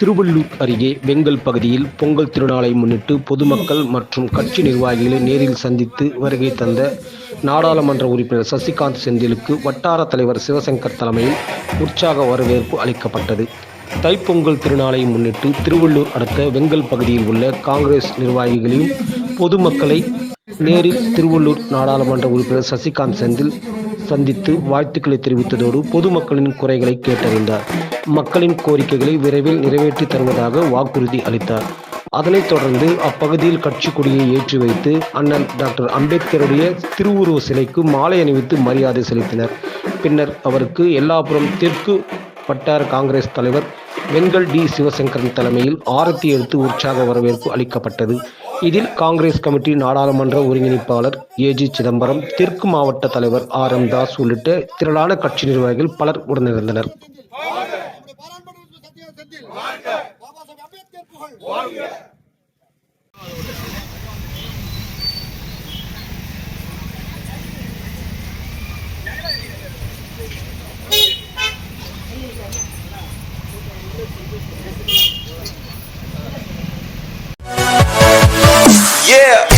திருவள்ளூர் அருகே வெங்கல் பகுதியில் பொங்கல் திருநாளை முன்னிட்டு பொதுமக்கள் மற்றும் கட்சி நிர்வாகிகளை நேரில் சந்தித்து வருகை தந்த நாடாளுமன்ற உறுப்பினர் சசிகாந்த் செந்திலுக்கு வட்டார தலைவர் சிவசங்கர் தலைமையில் உற்சாக வரவேற்பு அளிக்கப்பட்டது. தைப்பொங்கல் திருநாளை முன்னிட்டு திருவள்ளூர் அடுத்த வெங்கல் பகுதியில் உள்ள காங்கிரஸ் நிர்வாகிகளையும் பொதுமக்களை நேரில் திருவள்ளூர் நாடாளுமன்ற உறுப்பினர் சசிகாந்த் செந்தில் சந்தித்து வாழ்த்துக்களை தெரிவித்ததோடு பொதுமக்களின் குறைகளை கேட்டறிந்தார். மக்களின் கோரிக்கைகளை விரைவில் நிறைவேற்றி தருவதாக வாக்குறுதி அளித்தார். அதனைத் தொடர்ந்து அப்பகுதியில் கட்சி கொடியை ஏற்றி வைத்து அண்ணன் டாக்டர் அம்பேத்கருடைய திருவுருவ சிலைக்கு மாலை அணிவித்து மரியாதை செலுத்தினர். பின்னர் அவருக்கு எல்லாபுரம் தெற்கு வட்டார காங்கிரஸ் தலைவர் வெண்கல் டி சிவசங்கரன் தலைமையில் ஆரத்தி எடுத்து உற்சாக வரவேற்பு அளிக்கப்பட்டது. இதில் காங்கிரஸ் கமிட்டி நாடாளுமன்ற ஒருங்கிணைப்பாளர் ஏ ஜி சிதம்பரம் தெற்கு மாவட்ட தலைவர் ஆர் எம் தாஸ் உள்ளிட்ட திரளான கட்சி நிர்வாகிகள் பலர் உடனிருந்தனர் Thank you. Yeah.